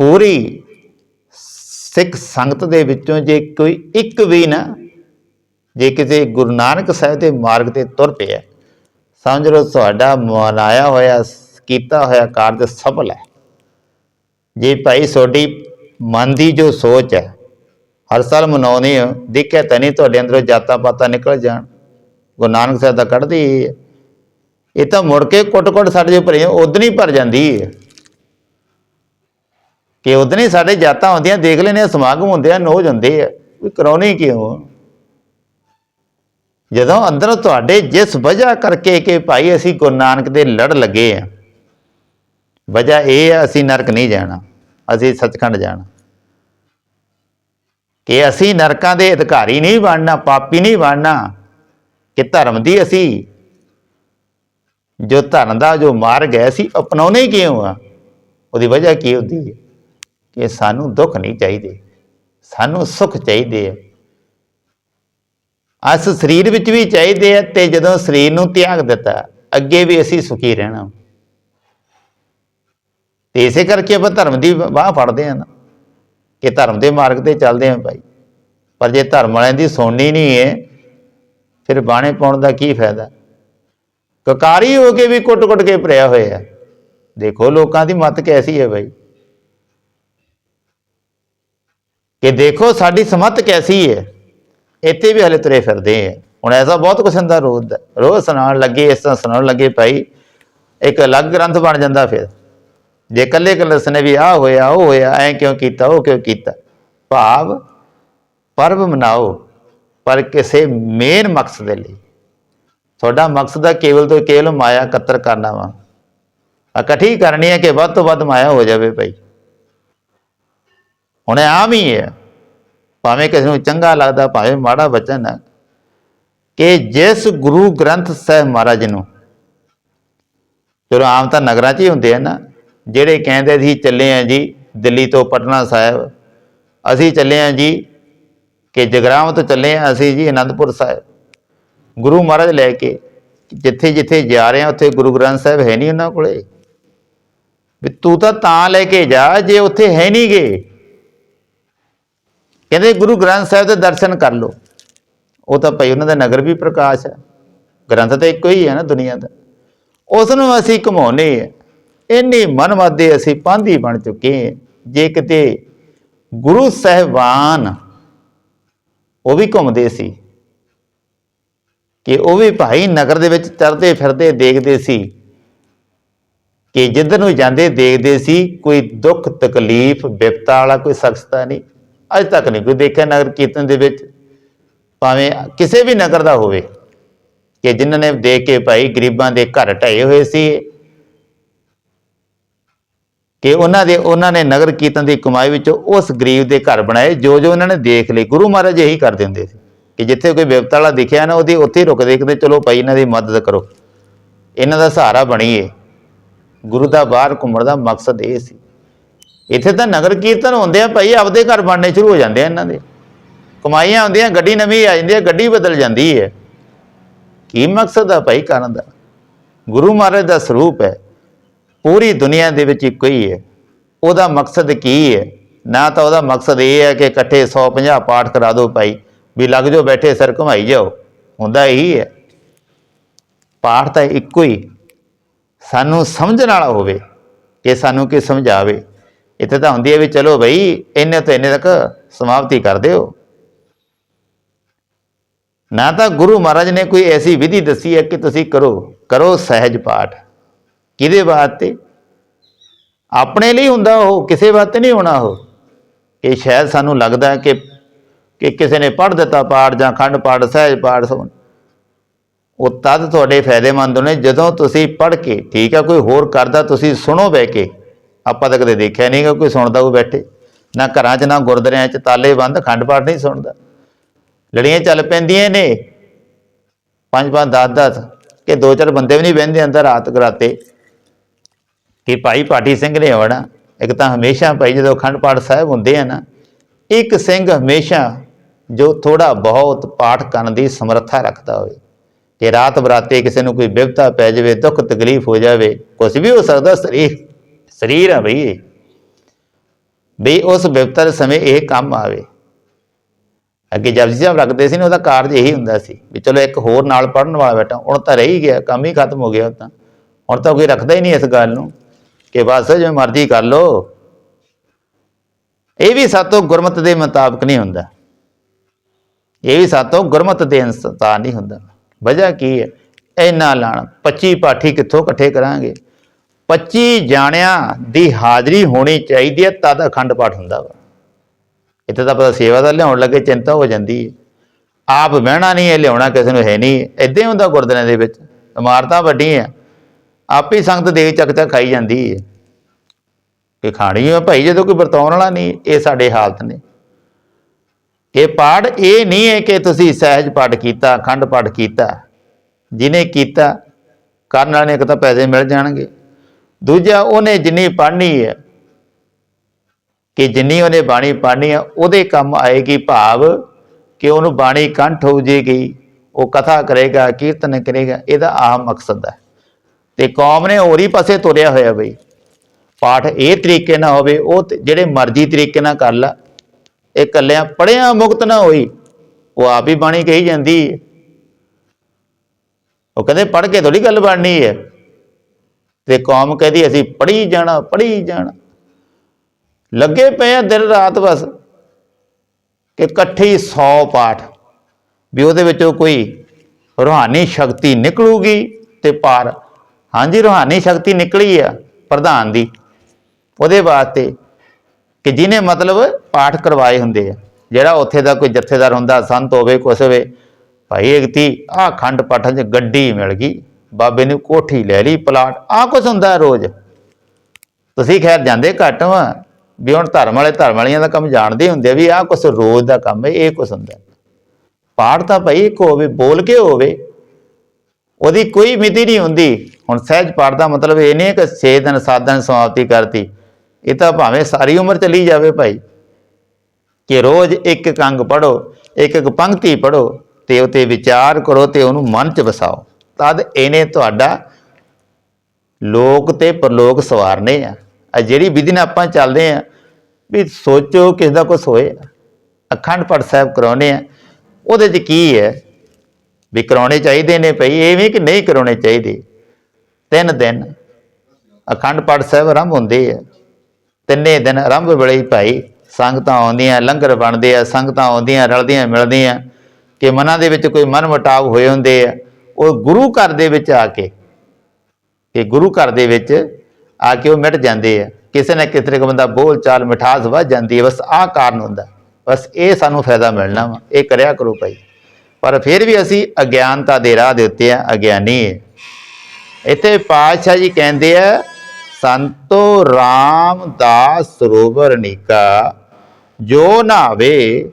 ਪੂਰੀ ਸਿੱਖ ਸੰਗਤ ਦੇ ਵਿੱਚੋਂ ਜੇ ਕੋਈ ਇੱਕ ਵੀ ਨਾ, ਜੇ ਕਿਸੇ ਗੁਰੂ ਨਾਨਕ ਸਾਹਿਬ ਦੇ ਮਾਰਗ ਤੇ ਤੁਰ ਪਿਆ, ਸਮਝ ਲਓ ਤੁਹਾਡਾ ਮਨਾਇਆ ਹੋਇਆ, ਕੀਤਾ ਹੋਇਆ ਕਾਰਜ ਸਫਲ ਹੈ। ਜੇ ਭਾਈ ਤੁਹਾਡੀ ਮਨ ਦੀ ਜੋ ਸੋਚ ਹੈ, ਹਰ ਸਾਲ ਮਨਾਉਂਦੇ ਹੋ, ਦੇਖਿਆ ਤਾਂ ਨਹੀਂ ਤੁਹਾਡੇ ਅੰਦਰੋਂ ਜਾਤਾਂ ਪਾਤਾਂ ਨਿਕਲ ਜਾਣ, ਗੁਰੂ ਨਾਨਕ ਸਾਹਿਬ ਦਾ ਕੱਢਦੀ ਹੈ ਇਹ ਤਾਂ ਮੁੜ ਕੇ ਕੁੱਟ-ਕੁੱਟ ਸਾਡੇ ਜੋ ਭਰੇ ਉਦੋਂ ਹੀ ਭਰ ਜਾਂਦੀ ਹੈ। ਕਿ ਉਦੋਂ ਹੀ ਸਾਡੇ ਜਾਤਾਂ ਹੁੰਦੀਆਂ ਦੇਖ ਲੈਨੇ ਸਮਾਗਮ ਹੁੰਦੇ ਆ, ਨੋਜ ਹੁੰਦੇ ਆ। ਵੀ ਕਰਾਉਣੀ ਕਿਉਂ? ਜਦੋਂ ਅੰਦਰੋਂ ਤੁਹਾਡੇ ਜਿਸ ਵਜ੍ਹਾ ਕਰਕੇ ਕਿ ਭਾਈ ਅਸੀਂ ਗੁਰੂ ਨਾਨਕ ਦੇ ਲੜ ਲੱਗੇ ਆ, ਵਜ੍ਹਾ ਇਹ ਆ, ਅਸੀਂ ਨਰਕ ਨਹੀਂ ਜਾਣਾ, ਅਸੀਂ ਸੱਚਖੰਡ ਜਾਣਾ। ਕਿ ਅਸੀਂ ਨਰਕਾਂ ਦੇ ਅਧਿਕਾਰੀ ਨਹੀਂ ਬਣਨਾ, ਪਾਪੀ ਨਹੀਂ ਬਣਨਾ, ਕਿ ਧਰਮ ਦੀ ਅਸੀਂ ਜੋ ਧਰਮ ਦਾ ਜੋ ਮਾਰਗ ਹੈ, ਅਸੀਂ ਅਪਣਾਉਣੇ ਕਿਉਂ ਆ? ਉਹਦੀ ਵਜ੍ਹਾ ਕੀ ਹੁੰਦੀ ਹੈ? ਕਿ ਸਾਨੂੰ ਦੁੱਖ ਨਹੀਂ ਚਾਹੀਦੇ। ਸਾਨੂੰ ਸੁੱਖ ਚਾਹੀਦੇ ਆ। ਅਸ ਸਰੀਰ ਵਿੱਚ ਵੀ ਚਾਹੀਦੇ ਆ ਤੇ ਜਦੋਂ ਸਰੀਰ ਨੂੰ ਤਿਆਗ ਦਿੱਤਾ, ਅੱਗੇ ਵੀ ਅਸੀਂ ਸੁਖੀ ਰਹਿਣਾ। ਤੇ ਇਸੇ ਕਰਕੇ ਆਪਾਂ ਧਰਮ ਦੀ ਬਾਹ ਫੜਦੇ ਆ ਨਾ। ਕਿ ਧਰਮ ਦੇ ਮਾਰਗ ਤੇ ਚੱਲਦੇ ਆ ਭਾਈ। ਪਰ ਜੇ ਧਰਮ ਵਾਲਿਆਂ ਦੀ ਸੁਣਨੀ ਨਹੀਂ ਹੈ, ਫਿਰ ਬਾਣੇ ਪਾਉਣ ਦਾ ਕੀ ਫਾਇਦਾ? ਕਕਾਰੀ ਹੋ ਕੇ ਵੀ ਕੁੱਟ-ਕੁੱਟ ਕੇ ਭਰਿਆ ਹੋਇਆ। ਦੇਖੋ ਲੋਕਾਂ ਦੀ ਮਤ ਕੈਸੀ ਹੈ ਭਾਈ। ਕਿ ਦੇਖੋ ਸਾਡੀ ਸਮਤ ਕੈਸੀ ਹੈ ਇੱਥੇ ਵੀ ਹਲੇ ਤੁਰੇ ਫਿਰਦੇ ਆ ਹੁਣ ਐਸਾ ਬਹੁਤ ਕੁਛ ਹੁੰਦਾ, ਰੋਜ਼ ਰੋਜ਼ ਸੁਣਾਉਣ ਲੱਗੇ, ਇਸ ਤਰ੍ਹਾਂ ਸੁਣਾਉਣ ਲੱਗੇ ਭਾਈ, ਇੱਕ ਅਲੱਗ ਗ੍ਰੰਥ ਬਣ ਜਾਂਦਾ ਫਿਰ। ਜੇ ਇਕੱਲੇ ਇਕੱਲੇ ਸਨੇ ਵੀ ਆ ਹੋਇਆ, ਉਹ ਹੋਇਆ, ਐ ਕਿਉਂ ਕੀਤਾ, ਉਹ ਕਿਉਂ ਕੀਤਾ? ਭਾਵ, ਪਰਬ ਮਨਾਓ, ਪਰ ਕਿਸੇ ਮੇਨ ਮਕਸਦ ਦੇ ਲਈ। ਤੁਹਾਡਾ ਮਕਸਦ ਹੈ ਕੇਵਲ ਤੋਂ ਕੇਵਲ ਮਾਇਆ ਇਕੱਤਰ ਕਰਨਾ ਵਾ। ਇਕੱਠੀ ਕਰਨੀ ਹੈ ਕਿ ਵੱਧ ਤੋਂ ਵੱਧ ਮਾਇਆ ਹੋ ਜਾਵੇ ਭਾਈ। ਹੁਣ ਆਮ ਹੀ ਹੈ। ਭਾਵੇਂ ਕਿਸੇ ਨੂੰ ਚੰਗਾ ਲੱਗਦਾ, ਭਾਵੇਂ ਮਾੜਾ ਬਚਨ ਹੈ। ਕਿ ਜਿਸ ਗੁਰੂ ਗ੍ਰੰਥ ਸਾਹਿਬ ਮਹਾਰਾਜ ਨੂੰ ਚਲੋ ਆਮ ਤਾਂ ਨਗਰਾਂ 'ਚ ਹੀ ਹੁੰਦੇ ਆ ਨਾ, ਜਿਹੜੇ ਕਹਿੰਦੇ ਸੀ, ਚੱਲੇ ਆ ਜੀ, ਦਿੱਲੀ ਤੋਂ ਪਟਨਾ ਸਾਹਿਬ, ਅਸੀਂ ਚੱਲੇ ਆ ਜੀ, ਕਿ ਜਗਰਾਉਂ ਤੋਂ ਚੱਲੇ ਆ ਅਸੀਂ ਜੀ ਅਨੰਦਪੁਰ ਸਾਹਿਬ। ਗੁਰੂ ਮਹਾਰਾਜ ਲੈ ਕੇ, ਜਿੱਥੇ ਜਿੱਥੇ ਜਾ ਰਹੇ ਆ, ਉੱਥੇ ਗੁਰੂ ਗ੍ਰੰਥ ਸਾਹਿਬ ਹੈ ਨਹੀਂ ਉਹਨਾਂ ਕੋਲੇ। ਵੀ ਤੂੰ ਤਾਂ ਤਾਂ ਲੈ ਕੇ ਜਾ, ਜੇ ਉੱਥੇ ਹੈ ਨਹੀਂ ਗੇ। ਕਹਿੰਦੇ ਗੁਰੂ ਗ੍ਰੰਥ ਸਾਹਿਬ ਦੇ ਦਰਸ਼ਨ ਕਰ ਲਓ। ਉਹ ਤਾਂ ਭਾਈ ਉਹਨਾਂ ਦਾ ਨਗਰ ਵੀ ਪ੍ਰਕਾਸ਼ ਹੈ। ਗ੍ਰੰਥ ਤਾਂ ਇੱਕੋ ਹੀ ਹੈ ਨਾ ਦੁਨੀਆ ਦਾ। ਉਸ ਨੂੰ ਅਸੀਂ ਘਮਾਉਨੇ ਆ ਇੰਨੇ ਮਨਵਾਦੇ ਅਸੀਂ ਪਾਂਧੀ ਬਣ ਚੁੱਕੇ ਹਾਂ। ਜੇ ਕਿਤੇ ਗੁਰੂ ਸਾਹਿਬਾਨ ਉਹ ਵੀ ਘੁੰਮਦੇ ਸੀ, ਕਿ ਉਹ ਵੀ ਭਾਈ ਨਗਰ ਦੇ ਵਿੱਚ ਚੜਦੇ ਫਿਰਦੇ ਦੇਖਦੇ ਸੀ, ਕਿ ਜਿੱਧਰ ਨੂੰ ਜਾਂਦੇ ਦੇਖਦੇ ਸੀ, ਕੋਈ ਦੁੱਖ ਤਕਲੀਫ ਵਿਪਤਾ ਵਾਲਾ ਕੋਈ ਸ਼ਖਸਤਾ ਨਹੀਂ। ਅੱਜ ਤੱਕ ਨਹੀਂ ਕੋਈ ਦੇਖਿਆ ਨਗਰ ਕੀਰਤਨ ਦੇ ਵਿੱਚ, ਭਾਵੇਂ ਕਿਸੇ ਵੀ ਨਗਰ ਦਾ ਹੋਵੇ, ਕਿ ਜਿਨ੍ਹਾਂ ਨੇ ਦੇਖ ਕੇ ਭਾਈ ਗਰੀਬਾਂ ਦੇ ਘਰ ਢਏ ਹੋਏ ਸੀ, ਕਿ ਉਹਨਾਂ ਦੇ, ਉਹਨਾਂ ਨੇ ਨਗਰ ਕੀਰਤਨ ਦੀ ਕਮਾਈ ਵਿੱਚੋਂ ਉਸ ਗਰੀਬ ਦੇ ਘਰ ਬਣਾਏ, ਜੋ ਜੋ ਉਹਨਾਂ ਨੇ ਦੇਖ ਲਈ ਗੁਰੂ ਮਹਾਰਾਜ ਇਹੀ ਕਰਦੇ ਹੁੰਦੇ ਸੀ, ਕਿ ਜਿੱਥੇ ਕੋਈ ਵਿਪਤਾ ਵਾਲਾ ਦਿਖਿਆ ਨਾ, ਉਹਦੀ ਉੱਥੇ ਹੀ ਰੁਕ ਦੇਖਦੇ ਚਲੋ ਭਾਈ ਇਹਨਾਂ ਦੀ ਮਦਦ ਕਰੋ। ਇਹਨਾਂ ਦਾ ਸਹਾਰਾ ਬਣੀਏ। ਗੁਰੂ ਦਾ ਬਾਹਰ ਘੁੰਮਣ ਦਾ ਮਕਸਦ ਇਹ ਸੀ। ਇੱਥੇ ਤਾਂ ਨਗਰ ਕੀਰਤਨ ਹੁੰਦੇ ਆ ਭਾਈ, ਆਪਦੇ ਘਰ ਬਣਨੇ ਸ਼ੁਰੂ ਹੋ ਜਾਂਦੇ ਆ ਇਹਨਾਂ ਦੇ। ਕਮਾਈਆਂ ਹੁੰਦੀਆਂ, ਗੱਡੀ ਨਵੀਂ ਆ ਜਾਂਦੀ ਹੈ, ਗੱਡੀ ਬਦਲ ਜਾਂਦੀ ਹੈ। ਕੀ ਮਕਸਦ ਆ ਭਾਈ ਕਰਨ ਦਾ? ਗੁਰੂ ਮਹਾਰਾਜ ਦਾ ਸਰੂਪ ਹੈ। ਪੂਰੀ ਦੁਨੀਆ ਦੇ ਵਿੱਚ ਇੱਕੋ ਹੀ ਹੈ। ਉਹਦਾ ਮਕਸਦ ਕੀ ਹੈ? ਨਾ ਤਾਂ ਉਹਦਾ ਮਕਸਦ ਇਹ ਹੈ ਕਿ ਇਕੱਠੇ 150 ਪਾਠ ਕਰਾ ਦਿਓ ਭਾਈ, ਵੀ ਲੱਗ ਜਾਓ ਬੈਠੇ ਸਿਰ ਘੁਮਾਈ ਜਾਓ। ਹੁੰਦਾ ਇਹੀ ਹੈ। ਪਾਠ ਤਾਂ ਇੱਕੋ ਹੀ। ਸਾਨੂੰ ਸਮਝਣ ਵਾਲਾ ਹੋਵੇ ਕਿ ਸਾਨੂੰ ਕੀ ਸਮਝਾਵੇ। ਇੱਥੇ ਤਾਂ ਹੁੰਦੀ ਹੈ ਵੀ ਚਲੋ ਬਈ, ਇੰਨੇ ਤੋਂ ਇੰਨੇ ਤੱਕ ਸਮਾਪਤੀ ਕਰ ਦਿਓ। ਨਾ ਤਾਂ ਗੁਰੂ ਮਹਾਰਾਜ ਨੇ ਕੋਈ ਐਸੀ ਵਿਧੀ ਦੱਸੀ ਹੈ ਕਿ ਤੁਸੀਂ ਕਰੋ ਕਰੋ ਸਹਿਜ ਪਾਠ। ਕਿਹਦੇ ਵਾਸਤੇ? ਆਪਣੇ ਲਈ ਹੁੰਦਾ ਉਹ, ਕਿਸੇ ਵਾਸਤੇ ਨਹੀਂ ਹੋਣਾ ਉਹ। ਇਹ ਸ਼ਾਇਦ ਸਾਨੂੰ ਲੱਗਦਾ ਕਿ ਕਿ ਕਿਸੇ ਨੇ ਪੜ੍ਹ ਦਿੱਤਾ ਪਾਠ ਜਾਂ ਖੰਡ ਪਾਠ, ਸਹਿਜ ਪਾਠ ਸੁਣ ਉਹ ਤਦ ਤੁਹਾਡੇ ਫਾਇਦੇਮੰਦ ਨੇ ਜਦੋਂ ਤੁਸੀਂ ਪੜ੍ਹ ਕੇ, ਠੀਕ ਆ ਕੋਈ ਹੋਰ ਕਰਦਾ ਤੁਸੀਂ ਸੁਣੋ ਬਹਿ ਕੇ। ਆਪਾਂ ਤਾਂ ਕਦੇ ਦੇਖਿਆ ਨਹੀਂਗਾ ਕੋਈ ਸੁਣਦਾ ਕੋਈ ਬੈਠੇ। ਨਾ ਘਰਾਂ 'ਚ, ਨਾ ਗੁਰਦੁਆਰਿਆਂ 'ਚ ਤਾਲੇ ਬੰਦ, ਖੰਡ ਪਾਠ ਨਹੀਂ ਸੁਣਦਾ। ਲੜੀਆਂ ਚੱਲ ਪੈਂਦੀਆਂ ਨੇ। ਪੰਜ ਪੰਜ 10 10 ਕਿ ਦੋ ਚਾਰ ਬੰਦੇ ਵੀ ਨਹੀਂ ਬਹਿੰਦੇ ਅੰਦਰ ਰਾਤ ਗਰਾਤੇ। ਕਿ ਭਾਈ ਪਾਟੀ ਸਿੰਘ ਨੇ ਆਉਣਾ। ਇੱਕ ਤਾਂ ਹਮੇਸ਼ਾ ਭਾਈ ਜਦੋਂ ਅਖੰਡ ਪਾਠ ਸਾਹਿਬ ਹੁੰਦੇ ਆ ਨਾ, ਇੱਕ ਸਿੰਘ ਹਮੇਸ਼ਾ ਜੋ ਥੋੜਾ ਬਹੁਤ ਪਾਠ ਕਰਨ ਦੀ ਸਮਰੱਥਾ ਰੱਖਦਾ ਹੋਵੇ। ਕਿ ਰਾਤ ਬਰਾਤੇ ਕਿਸੇ ਨੂੰ ਕੋਈ ਬਿਪਤਾ ਪੈ ਜਾਵੇ, ਦੁੱਖ ਤਕਲੀਫ ਹੋ ਜਾਵੇ ਕੁਝ ਵੀ ਹੋ ਸਕਦਾ ਸਰੀਰ ਸਰੀਰ ਆ ਬਈ। ਇਹ। ਵੀ ਉਸ ਬਿਪਤਰ ਦੇ ਸਮੇਂ ਇਹ ਕੰਮ ਆਵੇ। ਅੱਗੇ ਜਪਜੀ ਸਾਹਿਬ ਰੱਖਦੇ ਸੀ ਨਾ, ਉਹਦਾ ਕਾਰਜ ਇਹੀ ਹੁੰਦਾ ਸੀ ਵੀ ਚਲੋ ਇੱਕ ਹੋਰ ਨਾਲ ਪੜਨ ਵਾਲਾ ਬੈਠਾ, ਹੁਣ ਤਾਂ ਰਹੀ ਗਿਆ, ਕੰਮ ਹੀ ਖਤਮ ਹੋ ਗਿਆ ਤਾਂ। ਹੁਣ ਤਾਂ ਕੋਈ ਰੱਖਦਾ ਹੀ ਨਹੀਂ ਇਸ ਗੱਲ ਨੂੰ ਕਿ ਬਸ ਜਿਵੇਂ ਮਰਜ਼ੀ ਕਰ ਲੋ ਇਹ ਵੀ ਸਾਤੋਂ ਗੁਰਮਤ ਦੇ ਮੁਤਾਬਕ ਨਹੀਂ ਹੁੰਦਾ। ਇਹ ਵੀ ਸਾਤੋਂ ਗੁਰਮਤ ਦੇ ਅਨੁਸਾਰ ਨਹੀਂ ਹੁੰਦਾ। ਵਜ੍ਹਾ ਕੀ ਹੈ? ਇੰਨਾ ਲਾਣ 25 ਪਾਠੀ ਕਿੱਥੋਂ ਇਕੱਠੇ ਕਰਾਂਗੇ? 25 ਜਾਣਿਆਂ ਦੀ ਹਾਜ਼ਰੀ ਹੋਣੀ ਚਾਹੀਦੀ ਹੈ, ਤਦ ਅਖੰਡ ਪਾਠ ਹੁੰਦਾ ਵਾ। ਇੱਥੇ ਤਾਂ ਪਤਾ ਸੇਵਾ ਦਾ ਲਿਆਉਣ ਲੱਗੇ, ਚਿੰਤਾ ਹੋ ਜਾਂਦੀ ਹੈ। ਆਪ ਬਹਿਣਾ ਨਹੀਂ ਹੈ, ਲਿਆਉਣਾ ਕਿਸੇ ਨੂੰ ਹੈ ਨਹੀਂ। ਇਦਾਂ ਹੀ ਹੁੰਦਾ ਗੁਰਦੁਆਰਿਆਂ ਦੇ ਵਿੱਚ। ਇਮਾਰਤਾਂ ਵੱਡੀਆਂ, ਆਪੇ ਹੀ ਸੰਗਤ ਦੇ ਚੱਕ ਚੱਕ ਖਾਈ ਜਾਂਦੀ ਹੈ। ਕਿ ਖਾਣੀ ਹੈ ਭਾਈ ਜਦੋਂ ਕੋਈ ਵਰਤਾਉਣ ਵਾਲਾ ਨਹੀਂ, ਇਹ ਸਾਡੇ ਹਾਲਤ ਨੇ। ਇਹ ਪਾਠ ਇਹ ਨਹੀਂ ਹੈ ਕਿ ਤੁਸੀਂ ਸਹਿਜ ਪਾਠ ਕੀਤਾ, ਅਖੰਡ ਪਾਠ ਕੀਤਾ। ਜਿਹਨੇ ਕੀਤਾ, ਕਰਨ ਵਾਲੇ ਨੇ ਇੱਕ ਤਾਂ ਪੈਸੇ ਮਿਲ ਜਾਣਗੇ। ਦੂਜਾ, ਉਹਨੇ ਜਿੰਨੀ ਪੜ੍ਹਨੀ ਹੈ, ਕਿ ਜਿੰਨੀ ਉਹਨੇ ਬਾਣੀ ਪੜ੍ਹਨੀ ਹੈ, ਉਹਦੇ ਕੰਮ ਆਏਗੀ ਭਾਵ ਕਿ ਉਹਨੂੰ ਬਾਣੀ ਕੰਠ ਹੋ ਜੇਗੀ ਉਹ ਕਥਾ ਕਰੇਗਾ, ਕੀਰਤਨ ਕਰੇਗਾ, ਇਹਦਾ ਆਹ ਮਕਸਦ ਹੈ। ਤੇ ਕੌਮ ਨੇ ਹੋਰ ਹੀ ਪਾਸੇ ਤੁਰਿਆ ਹੋਇਆ ਬਈ। ਪਾਠ ਇਹ ਤਰੀਕੇ ਨਾਲ ਹੋਵੇ, ਉਹ ਜਿਹੜੇ ਮਰਜ਼ੀ ਤਰੀਕੇ ਨਾਲ ਕਰ ਲਾ। ਇਹ ਕੱਲਿਆਂ ਪੜਿਆ ਮੁਕਤ ਨਾ ਹੋਈ, ਉਹ ਆਪ ਹੀ ਬਾਣੀ ਕਹੀ ਜਾਂਦੀ ਹੈ। ਉਹ ਕਹਿੰਦੇ ਪੜ ਕੇ ਥੋੜੀ ਗੱਲ ਬਣਨੀ ਹੈ। ਤੇ ਕੌਮ ਕਹਿੰਦੀ ਅਸੀਂ ਪੜੀ ਜਾਣਾ ਪੜੀ ਜਾਣਾ। ਲੱਗੇ ਪਏ ਆ ਦਿਨ ਰਾਤ ਬਸ ਕਿ ਇਕੱਠੇ 100 ਪਾਠ, ਵੀ ਉਹਦੇ ਵਿੱਚੋਂ ਕੋਈ ਰੂਹਾਨੀ ਸ਼ਕਤੀ ਨਿਕਲੂਗੀ ਤੇ ਪਾਰ। ਹਾਂਜੀ, ਰੂਹਾਨੀ ਸ਼ਕਤੀ ਨਿਕਲੀ ਆ ਪ੍ਰਧਾਨ ਦੀ। ਉਹਦੇ ਵਾਸਤੇ ਕਿ ਜਿਹਨੇ ਮਤਲਬ ਪਾਠ ਕਰਵਾਏ ਹੁੰਦੇ ਆ, ਜਿਹੜਾ ਉੱਥੇ ਦਾ ਕੋਈ ਜਥੇਦਾਰ ਹੁੰਦਾ, ਸੰਤ ਹੋਵੇ, ਕੁਛ ਹੋਵੇ, ਭਾਈ ਇਕਤੀ ਆਹ ਖੰਡ ਪਾਠਾਂ 'ਚ ਗੱਡੀ ਮਿਲ ਗਈ। ਬਾਬੇ ਨੇ ਕੋਠੀ ਲੈ ਲਈ, ਪਲਾਟ, ਆਹ ਕੁਛ ਹੁੰਦਾ ਰੋਜ਼। ਤੁਸੀਂ ਖੈਰ ਜਾਂਦੇ ਘੱਟ ਵਾ, ਵੀ ਹੁਣ ਧਰਮ ਵਾਲੇ ਧਰਮ ਵਾਲੀਆਂ ਦਾ ਕੰਮ ਜਾਣਦੇ ਹੁੰਦੇ ਆ ਵੀ ਆਹ ਕੁਛ ਰੋਜ਼ ਦਾ ਕੰਮ ਹੈ, ਇਹ ਕੁਛ ਹੁੰਦਾ ਪਾਠ ਤਾਂ ਭਾਈ ਇੱਕ ਹੋਵੇ, ਬੋਲ ਕੇ ਹੋਵੇ, ਉਹਦੀ ਕੋਈ ਮਿਤੀ ਨਹੀਂ ਹੁੰਦੀ। ਹੁਣ ਸਹਿਜ ਪਾਠ ਦਾ ਮਤਲਬ ਇਹ ਨਹੀਂ ਹੈ ਕਿ 6 ਦਿਨ 7 ਦਿਨ ਸਮਾਪਤੀ ਕਰਤੀ। ਇਹ ਤਾਂ ਭਾਵੇਂ ਸਾਰੀ ਉਮਰ ਚਲੀ ਜਾਵੇ ਭਾਈ। ਕਿ ਰੋਜ਼ ਇੱਕ ਇੱਕ ਅੰਗ ਪੜੋ ਇੱਕ ਇੱਕ ਪੰਕਤੀ ਪੜੋ ਤੇ ਉਤੇ ਵਿਚਾਰ ਕਰੋ ਤੇ ਉਹਨੂੰ ਮਨ 'ਚ ਵਸਾਓ। ਤਦ ਇਹਨੇ ਤੁਹਾਡਾ ਲੋਕ ਤੇ ਪਰਲੋਕ ਸਵਾਰਨੇ ਆ। ਆ ਜਿਹੜੀ ਵਿਧੀ ਨਾਲ ਆਪਾਂ ਚੱਲਦੇ ਆ, ਵੀ ਸੋਚੋ ਕਿਸ ਦਾ ਕੁਛ ਹੋਏ, ਅਖੰਡ ਪਾਠ ਸਾਹਿਬ ਕਰਾਉਣੇ ਆ, ਉਹਦੇ 'ਚ ਕੀ ਹੈ ਵੀ ਕਰਾਉਣੇ ਚਾਹੀਦੇ ਨੇ ਭਈ, ਐਵੇਂ ਕਿ ਨਹੀਂ ਕਰਾਉਣੇ ਚਾਹੀਦੇ? ਤਿੰਨ ਦਿਨ ਅਖੰਡ ਪਾਠ ਸਾਹਿਬ ਆਰੰਭ ਹੁੰਦੇ ਆ। ਤਿੰਨੇ ਦਿਨ ਆਰੰਭ ਵੇਲੇ ਹੀ ਭਾਈ ਸੰਗਤਾਂ ਆਉਂਦੀਆਂ, ਲੰਗਰ ਬਣਦੇ ਆ, ਸੰਗਤਾਂ ਆਉਂਦੀਆਂ, ਰਲਦੀਆਂ ਮਿਲਦੀਆਂ, ਕਿ ਮਨਾਂ ਦੇ ਵਿੱਚ ਕੋਈ ਮਨ ਮਟਾਵ ਹੋਏ ਹੁੰਦੇ ਆ। ਉਹ ਗੁਰੂ ਘਰ ਦੇ ਵਿੱਚ ਆ ਕੇ, ਕਿ ਗੁਰੂ ਘਰ ਦੇ ਵਿੱਚ ਆ ਕੇ ਉਹ ਮਿਟ ਜਾਂਦੇ ਆ। ਕਿਸੇ ਨਾ ਕਿਸੇ ਤਰ੍ਹਾਂ ਬੰਦਾ ਬੋਲ ਚਾਲ ਮਿਠਾਸ ਵੱਧ ਜਾਂਦੀ ਹੈ ਬਸ ਆਹ ਕਾਰਨ ਹੁੰਦਾ। ਬਸ ਇਹ ਸਾਨੂੰ ਫਾਇਦਾ ਮਿਲਣਾ ਵਾ, ਇਹ ਕਰਿਆ ਕਰੋ ਭਾਈ। ਪਰ ਫਿਰ ਵੀ ਅਸੀਂ ਅਗਿਆਨਤਾ ਦੇ ਰਾਹ ਦੇ ਉੱਤੇ ਆ, ਅਗਿਆਨੀ ਹੈ ਇੱਥੇ ਪਾਤਸ਼ਾਹ ਜੀ ਕਹਿੰਦੇ ਆ, ਸੰਤੋ ਰਾਮਦਾਸ ਸਰੋਵਰ ਨਿਕਾ, ਜੋ ਨਹਾਵੇ,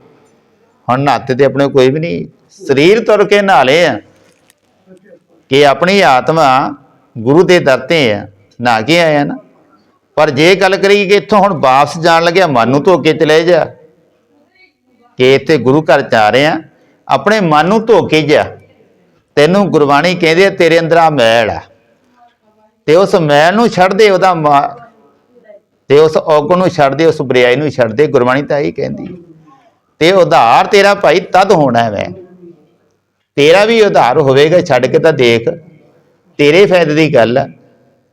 ਹੁਣ ਨਹਾਤੇ ਤੇ ਆਪਣੇ ਕੋਈ ਵੀ ਨਹੀਂ, ਸਰੀਰ ਤੁਰ ਕੇ ਨਹਾਲੇ ਆ। ਕਿ ਆਪਣੀ ਆਤਮਾ ਗੁਰੂ ਦੇ ਦਰ ਤੇ ਆ ਨਾ ਕੇ ਆਇਆ ਨਾ। ਪਰ ਜੇ ਗੱਲ ਕਰੀਏ ਕਿ ਇੱਥੋਂ ਹੁਣ ਵਾਪਸ ਜਾਣ ਲੱਗਿਆ ਮਨ ਨੂੰ ਧੋ ਕੇ ਚਲੇ ਜਾ। ਕਿ ਇੱਥੇ ਗੁਰੂ ਘਰ ਚ ਆ ਰਹੇ ਆ ਆਪਣੇ ਮਨ ਨੂੰ ਧੋ ਕੇ ਜਾ ਤੈਨੂੰ ਗੁਰਬਾਣੀ ਕਹਿੰਦੇ ਆ, ਤੇਰੇ ਅੰਦਰ ਆ ਮੈਲ ਆ। ਤੇ ਉਸ ਮੈਲ ਨੂੰ ਛੱਡ ਦੇ ਉਹਦਾ ਮਾ- ਤੇ ਉਸ ਔਗਣ ਨੂੰ ਛੱਡ ਦੇ ਉਸ ਬਰਿਆਈ ਨੂੰ ਛੱਡ ਦੇ ਗੁਰਬਾਣੀ ਤਾਂ ਇਹ ਕਹਿੰਦੀ। ਹੈ। ਤੇ ਉਧਾਰ ਤੇਰਾ ਭਾਈ ਤਦ ਹੋਣਾ ਹੈ। ਵੈ ਤੇਰਾ ਵੀ ਉਧਾਰ ਹੋਵੇਗਾ, ਛੱਡ ਕੇ ਤਾਂ ਦੇਖ। ਤੇਰੇ ਫਾਇਦੇ ਦੀ ਗੱਲ ਹੈ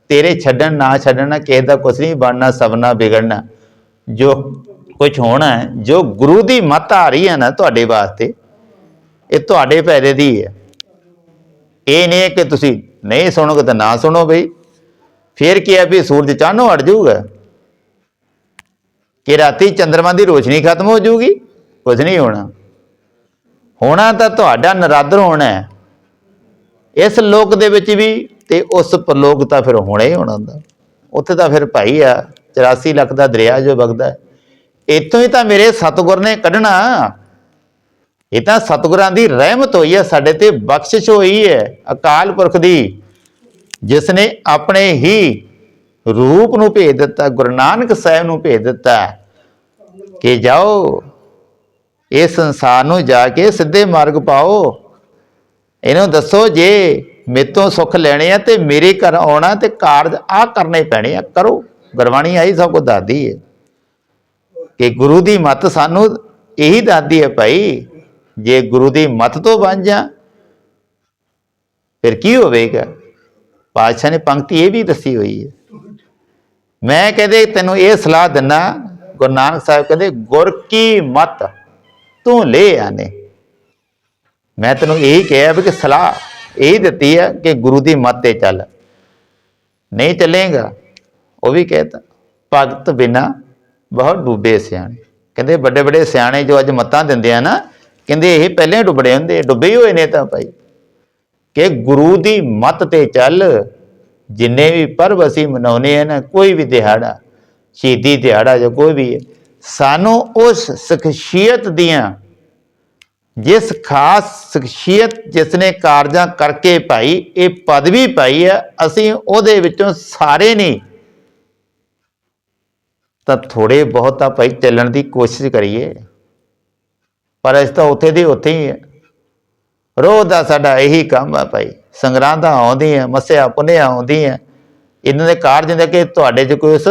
ਤੇਰੇ ਛੱਡਣ, ਨਾ ਛੱਡਣਾ ਕਿਸੇ ਦਾ ਕੁਝ ਨਹੀਂ ਬਣਨਾ ਸਭਨਾ ਵਿਗੜਨਾ। ਜੋ ਕੁਝ ਹੋਣਾ ਹੈ, ਜੋ ਗੁਰੂ ਦੀ ਮੱਤ ਆ ਰਹੀ ਹੈ ਨਾ ਤੁਹਾਡੇ ਵਾਸਤੇ, ਇਹ ਤੁਹਾਡੇ ਫਾਇਦੇ ਦੀ ਹੈ। ਇਹ ਨਹੀਂ ਕਿ ਤੁਸੀਂ ਨਹੀਂ ਸੁਣੋਗੇ ਤਾਂ ਨਾ ਸੁਣੋ ਬਈ। ਫਿਰ ਕੀ ਹੈ ਵੀ ਸੂਰਜ ਚਾਨੋ ਅੜ ਜਾਊਗਾ? ਕਿ ਰਾਤੀ ਚੰਦਰਮਾ ਦੀ ਰੋਸ਼ਨੀ ਖਤਮ ਹੋ ਜਾਊਗੀ? ਕੁਝ ਨਹੀਂ ਹੋਣਾ। ਹੋਣਾ ਤਾਂ ਤੁਹਾਡਾ ਨਰਾਦਰ ਹੋਣਾ ਹੈ। ਇਸ ਲੋਕ ਦੇ ਵਿੱਚ ਵੀ ਤੇ ਉਸ ਪਰਲੋਕ ਤਾਂ ਫਿਰ ਹੋਣਾ ਹੀ ਹੋਣਾ ਹੁੰਦਾ। ਉੱਥੇ ਤਾਂ ਫਿਰ ਭਾਈ ਆ 84 ਲੱਖ ਦਾ ਦਰਿਆ ਜੋ ਵਗਦਾ ਹੈ। ਇੱਥੋਂ ਹੀ ਤਾਂ ਮੇਰੇ ਸਤਿਗੁਰ ਨੇ ਕੱਢਣਾ। ਇਹ ਤਾਂ ਸਤਿਗੁਰਾਂ ਦੀ ਰਹਿਮਤ ਹੋਈ ਹੈ, ਸਾਡੇ ਤੇ ਬਖਸ਼ਿਸ਼ ਹੋਈ ਹੈ ਅਕਾਲ ਪੁਰਖ ਦੀ। ਜਿਸ ਨੇ ਆਪਣੇ ਹੀ ਰੂਪ ਨੂੰ ਭੇਜ ਦਿੱਤਾ, ਗੁਰੂ ਨਾਨਕ ਸਾਹਿਬ ਨੂੰ ਭੇਜ ਦਿੱਤਾ ਕਿ ਜਾਓ ਇਹ ਸੰਸਾਰ ਨੂੰ ਜਾ ਕੇ ਸਿੱਧੇ ਮਾਰਗ ਪਾਓ। ਇਹਨੂੰ ਦੱਸੋ, ਜੇ ਮੇਤੋਂ ਸੁੱਖ ਲੈਣੇ ਆ ਤੇ ਮੇਰੇ ਘਰ ਆਉਣਾ ਤੇ ਕਾਰਜ ਆ ਕਰਨੇ ਪੈਣੇ ਆ, ਕਰੋ। ਗੁਰਬਾਣੀ ਆਈ ਸਭ ਕੁਝ ਦੱਸਦੀ ਹੈ ਕਿ ਗੁਰੂ ਦੀ ਮੱਤ ਸਾਨੂੰ ਇਹੀ ਦੱਸਦੀ ਹੈ ਭਾਈ, ਜੇ ਗੁਰੂ ਦੀ ਮੱਤ ਤੋਂ ਬਣ ਜਾ, ਫਿਰ ਕੀ ਹੋਵੇਗਾ? ਪਾਤਸ਼ਾਹ ਨੇ ਪੰਕਤੀ ਇਹ ਵੀ ਦੱਸੀ ਹੋਈ ਹੈ ਮੈਂ ਕਹਿੰਦੇ, ਤੈਨੂੰ ਇਹ ਸਲਾਹ ਦਿੰਨਾ, ਗੁਰੂ ਨਾਨਕ ਸਾਹਿਬ ਕਹਿੰਦੇ, ਗੁਰ ਕੀ ਮਤ ਤੂੰ ਲੈ ਆਨੇ। ਮੈਂ ਤੈਨੂੰ ਇਹ ਕਿਹਾ ਵੀ ਕਿ ਸਲਾਹ ਇਹ ਦਿੱਤੀ ਹੈ ਕਿ ਗੁਰੂ ਦੀ ਮੱਤ ਤੇ ਚੱਲ। ਨਹੀਂ ਚੱਲੇਗਾ, ਉਹ ਵੀ ਕਹਿਤਾ ਭਗਤ ਬਿਨਾ ਬਹੁਤ ਡੁੱਬੇ ਸਿਆਣੇ। ਕਹਿੰਦੇ ਵੱਡੇ ਵੱਡੇ ਸਿਆਣੇ ਜੋ ਅੱਜ ਮੱਤਾਂ ਦਿੰਦੇ ਆ ਨਾ, ਕਹਿੰਦੇ ਇਹ ਪਹਿਲੇ ਡੁੱਬੜੇ ਹੁੰਦੇ, ਡੁੱਬੇ ਹੋਏ ਨੇ ਤਾਂ ਭਾਈ। ਕਿ ਗੁਰੂ ਦੀ ਮੱਤ ਤੇ ਚੱਲ, ਜਿੰਨੇ ਵੀ ਪਰਬ ਅਸੀਂ ਮਨਾਉਨੇ ਆ ਨਾ, ਕੋਈ ਵੀ ਦਿਹਾੜਾ, ਸ਼ਹੀਦੀ ਦਿਹਾੜਾ ਜਾਂ ਕੋਈ ਵੀ ਹੈ ਸਾਨੂੰ ਉਸ ਸ਼ਖਸੀਅਤ ਦੀਆਂ, ਜਿਸ ਖਾਸ ਸ਼ਖਸੀਅਤ ਜਿਸ ਨੇ ਕਾਰਜਾਂ ਕਰਕੇ ਭਾਈ ਇਹ ਪਦਵੀ ਪਾਈ ਹੈ, ਅਸੀਂ ਉਹਦੇ ਵਿੱਚੋਂ ਸਾਰੇ ਨਹੀਂ ਤਾਂ ਥੋੜੇ ਬਹੁਤ ਤਾਂ ਭਾਈ ਚੱਲਣ ਦੀ ਕੋਸ਼ਿਸ਼ ਕਰੀਏ। ਪਰ ਅਸੀਂ ਤਾਂ ਉੱਥੇ ਦੀ ਉੱਥੇ ਹੀ ਹੈ। ਰੋਜ਼ ਦਾ ਸਾਡਾ ਇਹੀ ਕੰਮ ਆ ਭਾਈ। ਸੰਗਰਾਂਦਾਂ ਆਉਂਦੀਆਂ ਮੱਸਿਆ ਪੁੰਨਿਆ ਹੈ ਇਹਨਾਂ ਦੇ ਕਾਰਜ ਹੁੰਦੇ ਕਿ ਤੁਹਾਡੇ 'ਚ ਕੋਈ ਉਸ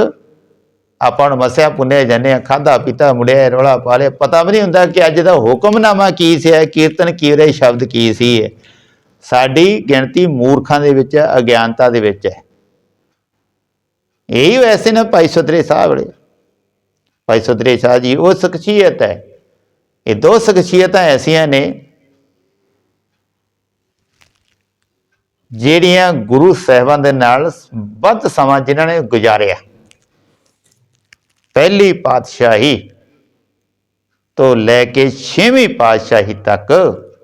ਆਪਾਂ ਨੂੰ ਮੱਸਿਆ ਪੁੰਨਿਆ ਜਾਂਦੇ ਆ ਖਾਦਾ ਪੀਤਾ, ਮੁੜਿਆ ਰੌਲਾ ਪਾ ਲਿਆ। ਪਤਾ ਵੀ ਨਹੀਂ ਹੁੰਦਾ ਕਿ ਅੱਜ ਦਾ ਹੁਕਮਨਾਮਾ ਕੀ ਸੀ ਹੈ ਕੀਰਤਨ ਕੀ ਰਹੇ ਸ਼ਬਦ ਕੀ ਸੀ ਹੈ ਸਾਡੀ ਗਿਣਤੀ ਮੂਰਖਾਂ ਦੇ ਵਿੱਚ ਹੈ, ਅਗਿਆਨਤਾ ਦੇ ਵਿੱਚ ਹੈ। ਇਹੀ ਵੈਸੇ ਨਾ ਭਾਈ ਸੁਧਰੇ ਸਾਹਿਬ ਵਾਲੇ। ਭਾਈ ਸੁਧਰੇ ਸ਼ਾਹ ਜੀ, ਉਹ ਸ਼ਖਸੀਅਤ ਹੈ। ਇਹ ਦੋ ਸ਼ਖਸੀਅਤਾਂ ਐਸੀਆਂ ਨੇ ਜਿਹੜੀਆਂ ਗੁਰੂ ਸਾਹਿਬਾਨ ਦੇ ਨਾਲ ਵੱਧ ਸਮਾਂ ਜਿਨ੍ਹਾਂ ਨੇ ਗੁਜ਼ਾਰਿਆ। ਪਹਿਲੀ ਪਾਤਸ਼ਾਹੀ ਤੋਂ ਲੈ ਕੇ ਛੇਵੀਂ ਪਾਤਸ਼ਾਹੀ ਤੱਕ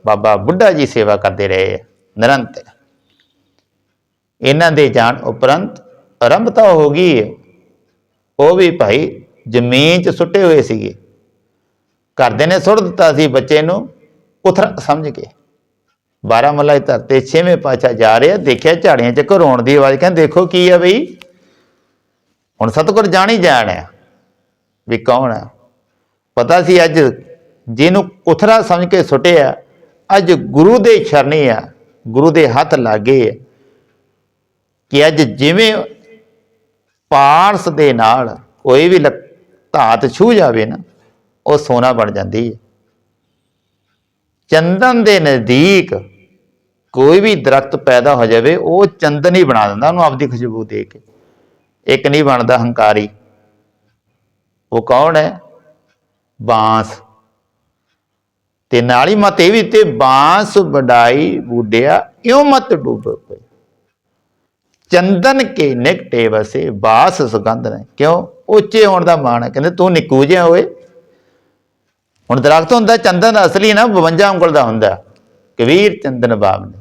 ਬਾਬਾ ਬੁੱਢਾ ਜੀ ਸੇਵਾ ਕਰਦੇ ਰਹੇ ਹੈ, ਨਿਰੰਤਰ ਇਹਨਾਂ ਦੇ ਜਾਣ ਉਪਰੰਤ ਆਰੰਭਤਾ ਹੋ ਗਈ ਹੈ। ਉਹ ਵੀ ਭਾਈ ਜ਼ਮੀਨ 'ਚ ਸੁੱਟੇ ਹੋਏ ਸੀਗੇ। ਘਰਦੇ ਨੇ ਸੁੱਟ ਦਿੱਤਾ ਸੀ ਬੱਚੇ ਨੂੰ ਉਥਰ ਸਮਝ ਕੇ। ਬਾਰਾਮੂਲਾ ਦੀ ਧਰਤੀ ਛੇਵੇਂ ਪਾਤਸ਼ਾਹ ਜਾ ਰਿਹਾ ਦੇਖਿਆ ਝਾੜੀਆਂ 'ਚ ਘਰੋਣ ਦੀ ਆਵਾਜ਼ ਕਹਿੰਦੇ ਦੇਖੋ ਕੀ ਆ ਬਈ? ਹੁਣ ਸਤਿਗੁਰ ਹੀ ਜਾਣ ਆ। ਵੀ ਕੌਣ ਆ? ਪਤਾ ਸੀ ਅੱਜ ਜਿਹਨੂੰ ਕੁਥਰਾ ਸਮਝ ਕੇ ਸੁੱਟਿਆ ਅੱਜ ਗੁਰੂ ਦੇ ਚਰਨੀ ਆ, ਗੁਰੂ ਦੇ ਹੱਥ ਲਾਗੇ ਆ, ਕਿ ਅੱਜ ਜਿਵੇਂ ਪਾਰਸ ਦੇ ਨਾਲ ਕੋਈ ਵੀ ਲ- ਧਾਤ ਛੂ ਜਾਵੇ ਨਾ, ਉਹ ਸੋਨਾ ਬਣ ਜਾਂਦੀ ਹੈ ਚੰਦਨ ਦੇ ਨਜ਼ਦੀਕ ਕੋਈ ਵੀ ਦਰਖਤ ਪੈਦਾ ਹੋ ਜਾਵੇ, ਉਹ ਚੰਦਨ ਹੀ ਬਣਾ ਦਿੰਦਾ, ਉਹਨੂੰ ਆਪਦੀ ਖੁਸ਼ਬੂ ਦੇ ਕੇ। ਇੱਕ ਨਹੀਂ ਬਣਦਾ ਹੰਕਾਰੀ। ਉਹ ਕੌਣ ਹੈ? ਬਾਂਸ। ਤੇ ਨਾਲ ਹੀ ਮਤ ਇਹ ਵੀ ਤੇ ਬਾਂਸ ਵਡਾਈ ਬੁੱਢਿਆ, ਇਉਂ ਮਤ ਡੁੱਬ ਪਏ। ਚੰਦਨ ਕੇ ਨਿਕਟੇ ਵਸੇ, ਬਾਸ ਸੁਗੰਧ ਨੇ। ਕਿਉਂ? ਉੱਚੇ ਹੋਣ ਦਾ ਮਾਣ ਹੈ। ਕਹਿੰਦੇ, ਤੂੰ ਨਿੱਕੂ ਜਿਹਾ ਹੋਏ। ਹੁਣ ਦਰਖਤ ਹੁੰਦਾ, ਚੰਦਨ ਅਸਲੀ ਨਾ 52 ਉਂਗਲ ਦਾ ਹੁੰਦਾ। ਕਬੀਰ ਚੰਦਨ ਬਾਬ ਨੇ।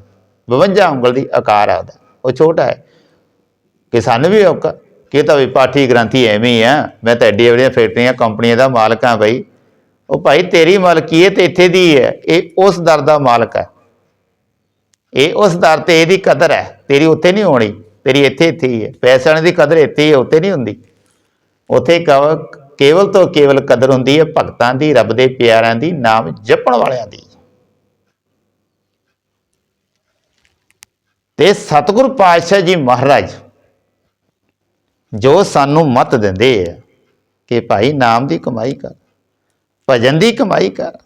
52 ਉਂਗਲ ਦੀ ਆਕਾਰ ਆ ਉਹਦਾ। ਉਹ ਛੋਟਾ ਹੈ। ਕਿ ਸਾਨੂੰ ਵੀ ਔਕਾ ਕਿ ਤਾਂ ਵੀ ਪਾਠੀ ਗ੍ਰੰਥੀ ਐਵੇਂ ਹੀ ਆ। ਮੈਂ ਤਾਂ ਐਡੀ ਵੱਡੀਆਂ ਫੈਕਟਰੀਆਂ ਕੰਪਨੀਆਂ ਦਾ ਮਾਲਕ ਆ ਬਈ। ਉਹ ਭਾਈ ਤੇਰੀ ਮਲਕੀਅਤ ਇੱਥੇ ਦੀ ਹੈ। ਇਹ ਉਸ ਦਰ ਦਾ ਮਾਲਕ ਹੈ ਇਹ ਉਸ ਦਰ ਤੇ ਇਹਦੀ ਕਦਰ ਹੈ। ਤੇਰੀ ਉੱਥੇ ਨਹੀਂ ਹੋਣੀ। ਤੇਰੀ ਇੱਥੇ ਇੱਥੇ ਹੀ ਹੈ। ਪੈਸਿਆਂ ਦੀ ਕਦਰ ਇੱਥੇ ਹੀ ਹੈ, ਉੱਥੇ ਨਹੀਂ ਹੁੰਦੀ। ਉੱਥੇ ਕਵ- ਕੇਵਲ ਤੋਂ ਕੇਵਲ ਕਦਰ ਹੁੰਦੀ ਹੈ ਭਗਤਾਂ ਦੀ, ਰੱਬ ਦੇ ਪਿਆਰਿਆਂ ਦੀ, ਨਾਮ ਜਪਣ ਵਾਲਿਆਂ ਦੀ। ਤੇ ਸਤਿਗੁਰ ਪਾਤਸ਼ਾਹ ਜੀ ਮਹਾਰਾਜ ਜੋ ਸਾਨੂੰ ਮਤ ਦਿੰਦੇ ਆ ਕਿ ਭਾਈ ਨਾਮ ਦੀ ਕਮਾਈ ਕਰ, ਭਜਨ ਦੀ ਕਮਾਈ ਕਰ।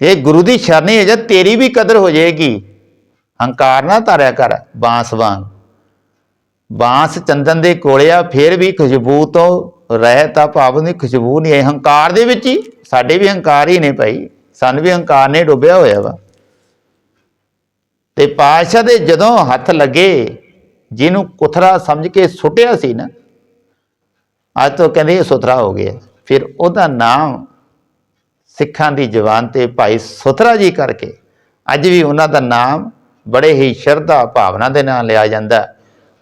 ਇਹ ਗੁਰੂ ਦੀ ਸ਼ਰਣੀ ਹੈ ਜਦ ਤੇਰੀ ਵੀ ਕਦਰ ਹੋ ਜਾਏਗੀ, ਹੰਕਾਰ ਨਾ ਧਾਰਿਆ ਕਰ, ਬਾਂਸ ਵਾਂਗ। ਬਾਂਸ ਚੰਦਨ ਦੇ ਕੋਲਿਆ ਫਿਰ ਵੀ ਖੁਸ਼ਬੂ ਤੋਂ ਰਹਿਤ ਆ ਭਾਵ ਦੀ ਖੁਸ਼ਬੂ ਨਹੀਂ ਹੈ ਹੰਕਾਰ ਦੇ ਵਿੱਚ ਹੀ, ਸਾਡੇ ਵੀ ਹੰਕਾਰ ਹੀ ਨੇ ਭਾਈ, ਸਾਨੂੰ ਵੀ ਹੰਕਾਰ ਨੇ ਡੁੱਬਿਆ ਹੋਇਆ ਵਾ। ਤੇ ਪਾਤਸ਼ਾਹ ਦੇ ਜਦੋਂ ਹੱਥ ਲੱਗੇ ਜਿਹਨੂੰ ਕੁਥਰਾ ਸਮਝ ਕੇ ਸੁੱਟਿਆ ਸੀ ਨਾ, ਅੱਜ ਤੋਂ ਕਹਿੰਦੇ ਇਹ ਸੁਥਰਾ ਹੋ ਗਿਆ। ਫਿਰ ਉਹਦਾ ਨਾਮ ਸਿੱਖਾਂ ਦੀ ਜ਼ੁਬਾਨ ਤੇ ਭਾਈ ਸੁਥਰਾ ਜੀ ਕਰਕੇ, ਅੱਜ ਵੀ ਉਹਨਾਂ ਦਾ ਨਾਮ ਬੜੇ ਹੀ ਸ਼ਰਧਾ ਭਾਵਨਾ ਦੇ ਨਾਲ ਲਿਆ ਜਾਂਦਾ।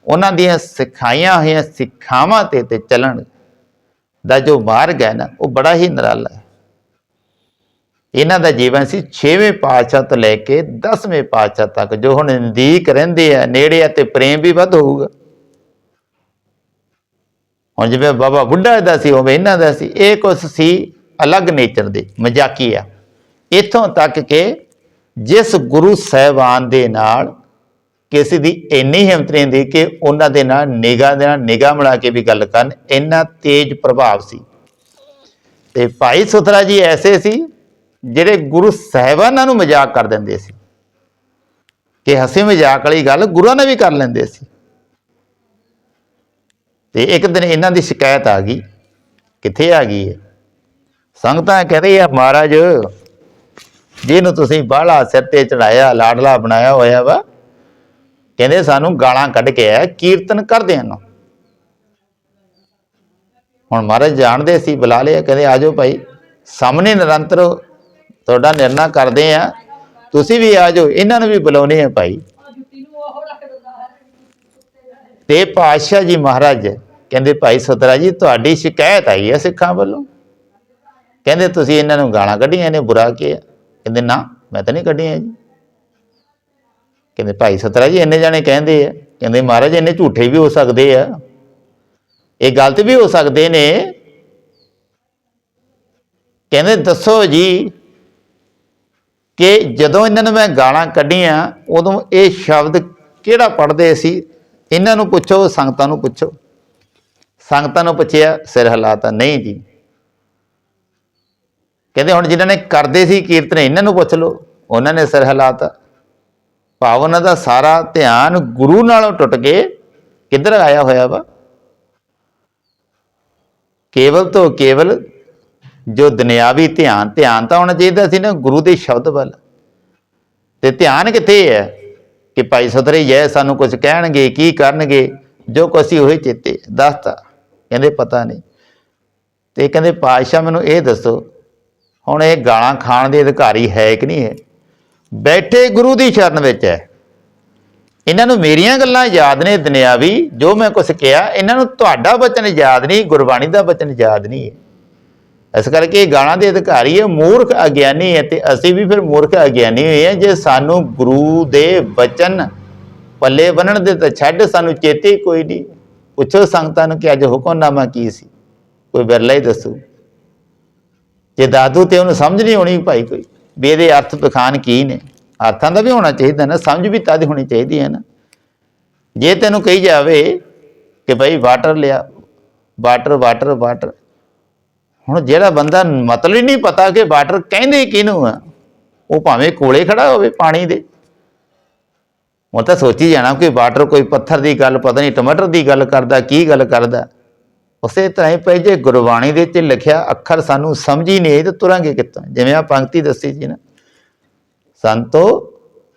ਉਹਨਾਂ ਦੀਆਂ ਸਿਖਾਈਆਂ ਹੋਈਆਂ ਸਿੱਖਾਵਾਂ ਤੇ ਤੇ ਚੱਲਣ ਦਾ ਜੋ ਮਾਰਗ ਹੈ ਨਾ, ਉਹ ਬੜਾ ਹੀ ਨਿਰਾਲਾ ਹੈ। ਇਹਨਾਂ ਦਾ ਜੀਵਨ ਸੀ 6ਵੇਂ ਪਾਤਸ਼ਾਹ ਤੋਂ ਲੈ ਕੇ 10ਵੇਂ ਪਾਤਸ਼ਾਹ ਤੱਕ, ਜੋ ਹੁਣ ਨਜ਼ਦੀਕ ਰਹਿੰਦੇ ਆ, ਨੇੜੇ ਆ ਤੇ ਪ੍ਰੇਮ ਵੀ ਵੱਧ ਹੋਊਗਾ। ਹੁਣ ਜਿਵੇਂ ਬਾਬਾ ਬੁੱਢਾ ਦਾ ਸੀ, ਉਵੇਂ ਇਹਨਾਂ ਦਾ ਸੀ। ਇਹ ਕੁਛ ਸੀ ਅਲੱਗ ਨੇਚਰ ਦੇ ਮਜ਼ਾਕੀਆ ਇਥੋਂ ਤੱਕ ਕਿ ਜਿਸ ਗੁਰੂ ਸਾਹਿਬਾਨ ਦੇ ਨਾਲ ਕਿਸੇ ਦੀ ਇੰਨੀ ਹਿੰਮਤ ਨਹੀਂ ਹੁੰਦੀ ਕਿ ਉਹਨਾਂ ਦੇ ਨਾਲ ਨਿਗਾਹ ਦੇ ਨਾਲ ਨਿਗਾਹ ਮਿਲਾ ਕੇ ਵੀ ਗੱਲ ਕਰਨ, ਇੰਨਾ ਤੇਜ਼ ਪ੍ਰਭਾਵ ਸੀ। ਤੇ ਭਾਈ ਸੁਥਰਾ ਜੀ ਐਸੇ ਸੀ ਜਿਹੜੇ ਗੁਰੂ ਸਾਹਿਬਾਨਾਂ ਨੂੰ ਮਜ਼ਾਕ ਕਰ ਦਿੰਦੇ ਸੀ। ਕਿ ਹਸੀ ਮਜ਼ਾਕ ਵਾਲੀ ਗੱਲ ਗੁਰੂਆਂ ਨੇ ਵੀ ਕਰ ਲੈਂਦੇ ਸੀ। ਤੇ ਇੱਕ ਦਿਨ ਇਹਨਾਂ ਦੀ ਸ਼ਿਕਾਇਤ ਆ ਗਈ, ਕਿੱਥੇ ਆ ਗਈ ਹੈ ਸੰਗਤਾਂ ਕਹਿੰਦੇ ਆ ਮਹਾਰਾਜ, ਜਿਹਨੂੰ ਤੁਸੀਂ ਬਾਹਲਾ ਸਿਰ ਤੇ ਚੜਾਇਆ, ਲਾਡਲਾ ਬਣਾਇਆ ਹੋਇਆ ਵਾ, ਕਹਿੰਦੇ ਸਾਨੂੰ ਗਾਲਾਂ ਕੱਢ ਕੇ ਆ ਕੀਰਤਨ ਕਰਦੇ ਹਨ। ਹੁਣ ਮਹਾਰਾਜ ਜਾਣਦੇ ਸੀ, ਬੁਲਾ ਲਿਆ, ਕਹਿੰਦੇ ਆਜੋ ਭਾਈ, ਸਾਹਮਣੇ ਨਿਰੰਤਰ ਤੁਹਾਡਾ ਨਿਰਣਾ ਕਰਦੇ ਆ। ਤੁਸੀਂ ਵੀ ਆ ਜਾਓ, ਇਹਨਾਂ ਨੂੰ ਵੀ ਬੁਲਾਉਨੇ ਆ ਭਾਈ। ਤੇ ਪਾਤਸ਼ਾਹ ਜੀ ਮਹਾਰਾਜ ਕਹਿੰਦੇ, ਭਾਈ ਸਤਰਾ ਜੀ, ਤੁਹਾਡੀ ਸ਼ਿਕਾਇਤ ਆਈ ਹੈ ਸਿੱਖਾਂ ਵੱਲੋਂ। ਕਹਿੰਦੇ, ਤੁਸੀਂ ਇਹਨਾਂ ਨੂੰ ਗਾਲਾਂ ਕੱਢੀਆਂ ਨੇ ਬੁਰਾ ਕਿਹਾ। ਕਹਿੰਦੇ, ਨਾ, ਮੈਂ ਤਾਂ ਨਹੀਂ ਕੱਢੀਆਂ ਜੀ। ਕਹਿੰਦੇ, ਭਾਈ ਸਤਰਾ ਜੀ, ਇੰਨੇ ਜਾਣੇ ਕਹਿੰਦੇ ਆ। ਕਹਿੰਦੇ, ਮਹਾਰਾਜ, ਇੰਨੇ ਝੂਠੇ ਵੀ ਹੋ ਸਕਦੇ ਆ। ਇਹ ਗਲਤ ਵੀ ਹੋ ਸਕਦੇ ਨੇ। ਕਹਿੰਦੇ, ਦੱਸੋ ਜੀ ਕਿ ਜਦੋਂ ਇਹਨਾਂ ਨੂੰ ਮੈਂ ਗਾਲਾਂ ਕੱਢੀਆਂ, ਉਦੋਂ ਇਹ ਸ਼ਬਦ ਕਿਹੜਾ ਪੜ੍ਹਦੇ ਸੀ? ਇਹਨਾਂ ਨੂੰ ਪੁੱਛੋ, ਸੰਗਤਾਂ ਨੂੰ ਪੁੱਛੋ। ਸੰਗਤਾਂ ਨੂੰ ਪੁੱਛਿਆ, ਸਿਰ ਹਿਲਾਤਾ, ਨਹੀਂ ਜੀ। ਕਹਿੰਦੇ, ਹੁਣ ਜਿਨ੍ਹਾਂ ਨੇ ਕਰਦੇ ਸੀ ਕੀਰਤਨ, ਇਹਨਾਂ ਨੂੰ ਪੁੱਛ ਲਓ। ਉਹਨਾਂ ਨੇ ਸਿਰ ਹਿਲਾਤਾ। ਭਾਵ ਉਹਨਾਂ ਦਾ ਸਾਰਾ ਧਿਆਨ ਗੁਰੂ ਨਾਲੋਂ ਟੁੱਟ ਕੇ ਕਿੱਧਰ ਆਇਆ ਹੋਇਆ ਵਾ? ਕੇਵਲ ਤੋਂ ਕੇਵਲ ਜੋ ਦੁਨਿਆਵੀ ਧਿਆਨ ਧਿਆਨ ਤਾਂ ਹੋਣਾ ਚਾਹੀਦਾ ਸੀ ਨਾ, ਗੁਰੂ ਦੇ ਸ਼ਬਦ ਵੱਲ। ਤੇ ਧਿਆਨ ਕਿੱਥੇ ਹੈ? ਕਿ ਭਾਈ ਸਤਰੇ ਜੈ ਸਾਨੂੰ ਕੁਝ ਕਹਿਣਗੇ, ਕੀ ਕਰਨਗੇ, ਜੋ ਕੁਛ ਸੀ ਉਹੀ ਚੇਤੇ ਦੱਸਤਾ। ਕਹਿੰਦੇ ਪਤਾ ਨਹੀਂ। ਤੇ ਕਹਿੰਦੇ ਪਾਤਸ਼ਾਹ ਮੈਨੂੰ ਇਹ ਦੱਸੋ, ਹੁਣ ਇਹ ਗਾਲਾਂ ਖਾਣ ਦੇ ਅਧਿਕਾਰੀ ਹੈ ਕਿ ਨਹੀਂ ਹੈ? ਬੈਠੇ ਗੁਰੂ ਦੀ ਸ਼ਰਨ ਵਿੱਚ ਹੈ। ਇਹਨਾਂ ਨੂੰ ਮੇਰੀਆਂ ਗੱਲਾਂ ਯਾਦ ਨੇ ਦੁਨਿਆਵੀ, ਜੋ ਮੈਂ ਕੁਝ ਕਿਹਾ, ਇਹਨਾਂ ਨੂੰ ਤੁਹਾਡਾ ਬਚਨ ਯਾਦ ਨਹੀਂ, ਗੁਰਬਾਣੀ ਦਾ ਬਚਨ ਯਾਦ ਨਹੀਂ ਹੈ। ਇਸ ਕਰਕੇ ਇਹ ਗਾਲਾਂ ਦੇ ਅਧਿਕਾਰੀ ਹੈ ਮੂਰਖ ਅਗਿਆਨੀ ਹੈ ਤੇ ਅਸੀਂ ਵੀ ਫਿਰ ਮੂਰਖ ਅਗਿਆਨੀ ਹੋਏ ਹਾਂ। ਜੇ ਸਾਨੂੰ ਗੁਰੂ ਦੇ ਬਚਨ ਪੱਲੇ ਬੰਨਣ ਦੇ ਤਾਂ ਛੱਡ, ਸਾਨੂੰ ਚੇਤੇ ਕੋਈ ਨਹੀਂ। ਪੁੱਛੋ ਸੰਗਤਾਂ ਨੂੰ ਕਿ ਅੱਜ ਹੁਕਮਨਾਮਾ ਕੀ ਸੀ? ਕੋਈ ਬਿਰਲਾ ਹੀ ਦੱਸੂ। ਜੇ ਦਾਦੂ ਤੇ ਉਹਨੂੰ ਸਮਝ ਨਹੀਂ ਆਉਣੀ ਭਾਈ ਕੋਈ, ਵੀ ਇਹਦੇ ਅਰਥ ਪਖਾਨ ਕੀ ਨੇ? ਅਰਥਾਂ ਦਾ ਵੀ ਹੋਣਾ ਚਾਹੀਦਾ ਨਾ, ਸਮਝ ਵੀ ਤਦ ਹੋਣੀ ਚਾਹੀਦੀ ਹੈ ਨਾ। ਜੇ ਤੈਨੂੰ ਕਹੀ ਜਾਵੇ ਕਿ ਭਾਈ ਵਾਟਰ ਲਿਆ, ਵਾਟਰ ਵਾਟਰ ਵਾਟਰ ਹੁਣ ਜਿਹੜਾ ਬੰਦਾ ਮਤਲਬ ਹੀ ਨਹੀਂ ਪਤਾ ਕਿ ਵਾਟਰ ਕਹਿੰਦੇ ਕਿਹਨੂੰ ਆ, ਉਹ ਭਾਵੇਂ ਕੋਲੇ ਖੜਾ ਹੋਵੇ ਪਾਣੀ ਦੇ। ਉਹ ਤਾਂ ਸੋਚੀ ਜਾਣਾ ਕਿ ਵਾਟਰ ਕੋਈ ਪੱਥਰ ਦੀ ਗੱਲ, ਪਤਾ ਨਹੀਂ ਟਮਾਟਰ ਦੀ ਗੱਲ ਕਰਦਾ, ਕੀ ਗੱਲ ਕਰਦਾ। ਉਸੇ ਤਰ੍ਹਾਂ ਹੀ ਪਈ ਜੇ ਗੁਰਬਾਣੀ ਦੇ ਵਿੱਚ ਲਿਖਿਆ, ਅੱਖਰ ਸਾਨੂੰ ਸਮਝ ਹੀ ਨਹੀਂ ਆਏ ਤਾਂ ਤੁਰਾਂਗੇ ਕਿੱਥੋਂ? ਜਿਵੇਂ ਆ ਪੰਕਤੀ ਦੱਸੀ ਜੀ ਨਾ। ਸੰਤੋ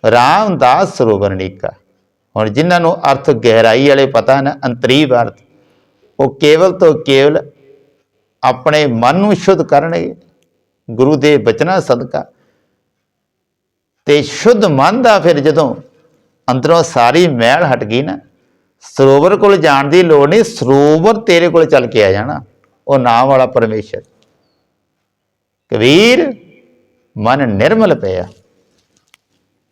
ਰਾਮਦਾਸ ਸਰੋਵਰਣੀਕਾ। ਹੁਣ ਜਿਨ੍ਹਾਂ ਨੂੰ ਅਰਥ ਗਹਿਰਾਈ ਵਾਲੇ ਪਤਾ ਨਾ, ਅੰਤਰੀਵ ਅਰਥ, ਉਹ ਕੇਵਲ ਤੋਂ ਕੇਵਲ ਆਪਣੇ ਮਨ ਨੂੰ ਸ਼ੁੱਧ ਕਰਨਗੇ। ਗੁਰੂ ਦੇ ਬਚਨਾਂ ਸਦਕਾ। ਤੇ ਸ਼ੁੱਧ ਮਨ ਦਾ ਫਿਰ ਜਦੋਂ ਅੰਦਰੋਂ ਸਾਰੀ ਮੈਲ ਹਟ ਗਈ ਨਾ, ਸਰੋਵਰ ਕੋਲ ਜਾਣ ਦੀ ਲੋੜ ਨਹੀਂ, ਸਰੋਵਰ ਤੇਰੇ ਕੋਲ ਚੱਲ ਕੇ ਆ ਜਾਣਾ, ਉਹ ਨਾਮ ਵਾਲਾ ਪਰਮੇਸ਼ਰ। ਕਬੀਰ, ਮਨ ਨਿਰਮਲ ਪਿਆ।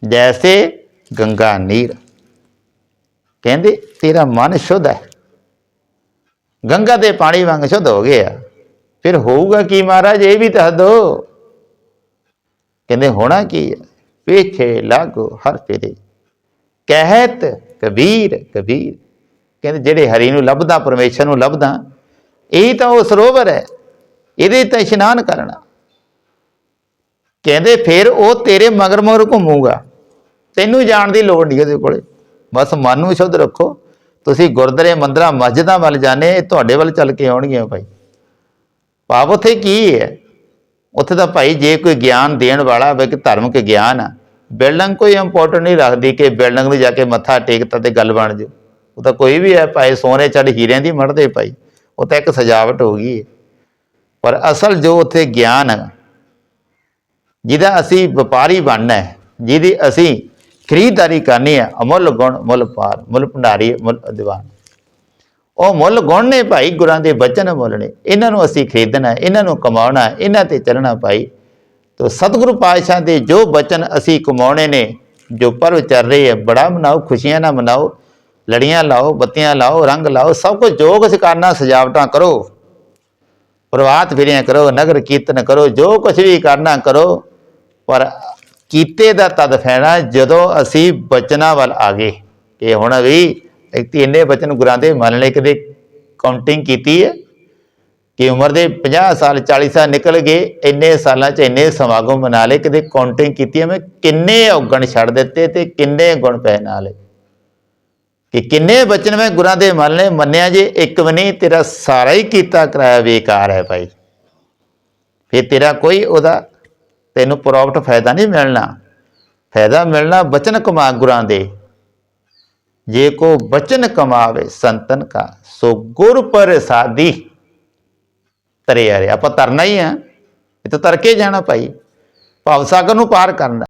ਜੈਸੇ ਗੰਗਾ ਨੀਰ। ਕਹਿੰਦੇ, ਤੇਰਾ ਮਨ ਸ਼ੁੱਧ ਹੈ। ਗੰਗਾ ਦੇ ਪਾਣੀ ਵਾਂਗ ਸ਼ੁੱਧ ਹੋ ਗਿਆ। ਫਿਰ ਹੋਊਗਾ ਕੀ ਮਹਾਰਾਜ? ਇਹ ਵੀ ਦੱਸ ਦੋ। ਕਹਿੰਦੇ, ਹੋਣਾ ਕੀ ਹੈ ਪਿੱਛੇ ਲਾਗੋ ਹਰ ਫੇਰੇ। ਕਹਿਤ ਕਬੀਰ ਕਬੀਰ। ਕਹਿੰਦੇ, ਜਿਹੜੇ ਹਰੀ ਨੂੰ ਲੱਭਦਾ, ਪਰਮੇਸ਼ਰ ਨੂੰ ਲੱਭਦਾ, ਇਹ ਤਾਂ ਉਹ ਸਰੋਵਰ ਹੈ। ਇਹਦੇ ਤਾਂ ਇਸ਼ਨਾਨ ਕਰਨਾ। ਕਹਿੰਦੇ, ਫਿਰ ਉਹ ਤੇਰੇ ਮਗਰ ਮਗਰ ਘੁੰਮੂਗਾ। ਤੈਨੂੰ ਜਾਣ ਦੀ ਲੋੜ ਨਹੀਂ ਉਹਦੇ ਕੋਲੇ। ਬਸ ਮਨ ਨੂੰ ਸ਼ੁੱਧ ਰੱਖੋ। ਤੁਸੀਂ ਗੁਰਦੁਆਰੇ ਮੰਦਰਾਂ, ਮਸਜਿਦਾਂ ਵੱਲ ਜਾਣੇ ਤੁਹਾਡੇ ਵੱਲ ਚੱਲ ਕੇ ਆਉਣਗੀਆਂ ਭਾਈ। ਭਾਵ ਉੱਥੇ ਕੀ ਹੈ? ਉੱਥੇ ਤਾਂ ਭਾਈ ਜੇ ਕੋਈ ਗਿਆਨ ਦੇਣ ਵਾਲਾ ਹੋਵੇ ਕਿ ਧਾਰਮਿਕ ਗਿਆਨ ਆ, ਬਿਲਡਿੰਗ ਕੋਈ ਇੰਪੋਰਟੈਂਟ ਨਹੀਂ ਰੱਖਦੀ ਕਿ ਬਿਲਡਿੰਗ ਨੂੰ ਜਾ ਕੇ ਮੱਥਾ ਟੇਕਤਾ ਤੇ ਗੱਲ ਬਣ ਜਾਊ ਉਹ ਤਾਂ ਕੋਈ ਵੀ ਹੈ, ਭਾਈ ਸੋਨੇ ਚੜ ਹੀਰਿਆਂ ਦੀ ਮੜਦੇ ਭਾਈ। ਉਹ ਤਾਂ ਇੱਕ ਸਜਾਵਟ ਹੋ ਗਈ ਹੈ। ਪਰ ਅਸਲ ਜੋ ਉੱਥੇ ਗਿਆਨ ਹੈ ਜਿਹਦਾ ਅਸੀਂ ਵਪਾਰੀ ਬਣਨਾ ਹੈ, ਜਿਹਦੀ ਅਸੀਂ ਖਰੀਦਦਾਰੀ ਕਰਨੀ ਹੈ, ਅਮੁੱਲ ਗੁਣ, ਮੁੱਲ ਪਾਰ ਮੁੱਲ ਭੰਡਾਰੀ, ਮੁੱਲ ਦੀਵਾਨ ਉਹ ਮੁੱਲ ਗੁਣ ਨੇ ਭਾਈ, ਗੁਰਾਂ ਦੇ ਬਚਨ ਮੁੱਲ ਨੇ ਇਹਨਾਂ ਨੂੰ ਅਸੀਂ ਖਰੀਦਣਾ, ਇਹਨਾਂ ਨੂੰ ਕਮਾਉਣਾ, ਇਹਨਾਂ ਤੇ ਚੱਲਣਾ ਭਾਈ। ਤੋ ਸਤਿਗੁਰੂ ਪਾਤਸ਼ਾਹ ਦੇ ਜੋ ਬਚਨ ਅਸੀਂ ਕਮਾਉਣੇ ਨੇ, ਜੋ ਪਰਵ ਚੱਲ ਰਹੇ ਹੈ ਬੜਾ ਮਨਾਓ, ਖੁਸ਼ੀਆਂ ਨਾਲ ਮਨਾਓ, ਲੜੀਆਂ ਲਾਓ, ਬੱਤੀਆਂ ਲਾਓ, ਰੰਗ ਲਾਓ, ਸਭ ਕੁਝ ਜੋ ਕੁਝ ਕਰਨਾ, ਸਜਾਵਟਾਂ ਕਰੋ। ਪ੍ਰਵਾਤ ਫੇਰੀਆਂ ਕਰੋ, ਨਗਰ ਕੀਰਤਨ ਕਰੋ, ਜੋ ਕੁਝ ਵੀ ਕਰਨਾ ਕਰੋ, ਪਰ ਕੀਤੇ ਦਾ ਤਦ ਫੈਣਾ ਜਦੋਂ ਅਸੀਂ ਬਚਨਾਂ ਵੱਲ ਆ ਗਏ। ਕਿ ਹੁਣ ਵੀ ਤੇ ਇੰਨੇ ਬਚਨ ਗੁਰਾਂ ਦੇ ਮੰਨ ਲਏ ਕਦੇ ਕਾਊਂਟਿੰਗ ਕੀਤੀ ਹੈ ਕਿ ਉਮਰ ਦੇ 50 ਸਾਲ 40 ਸਾਲ ਨਿਕਲ ਗਏ, ਇੰਨੇ ਸਾਲਾਂ 'ਚ ਇੰਨੇ ਸਮਾਗਮ ਮਨਾ ਲਏ, ਕਿਤੇ ਕਾਊਂਟਿੰਗ ਕੀਤੀ ਮੈਂ ਕਿੰਨੇ ਔਗਣ ਛੱਡ ਦਿੱਤੇ ਤੇ ਕਿੰਨੇ ਗੁਣ ਪੈ ਲਏ। ਕਿ ਕਿੰਨੇ ਬਚਨ ਮੈਂ ਗੁਰਾਂ ਦੇ ਮਨ ਨੇ ਮੰਨਿਆ ਜੇ ਇੱਕ ਵੀ ਨਹੀਂ, ਤੇਰਾ ਸਾਰਾ ਹੀ ਕੀਤਾ ਕਰਾਇਆ ਬੇਕਾਰ ਹੈ ਭਾਈ। ਫਿਰ ਤੇਰਾ ਕੋਈ ਉਹਦਾ ਤੈਨੂੰ ਪ੍ਰੋਫਿਟ ਫਾਇਦਾ ਨਹੀਂ ਮਿਲਣਾ। ਫਾਇਦਾ ਮਿਲਣਾ ਬਚਨ ਕਮਾ ਗੁਰਾਂ ਦੇ ਜੇ ਕੋ ਬਚਨ ਕਮਾਵੇ ਸੰਤਨ ਕਾ, ਸੋ ਗੁਰ ਪ੍ਰਸਾਦੀ ਤਰੇ ਆ ਆਪਾਂ ਤਰਨਾ ਹੀ ਆ। ਇਹ ਤਾਂ ਤਰ ਕੇ ਜਾਣਾ ਭਾਈ। ਭਵ ਸਾਗਰ ਨੂੰ ਪਾਰ ਕਰਨਾ।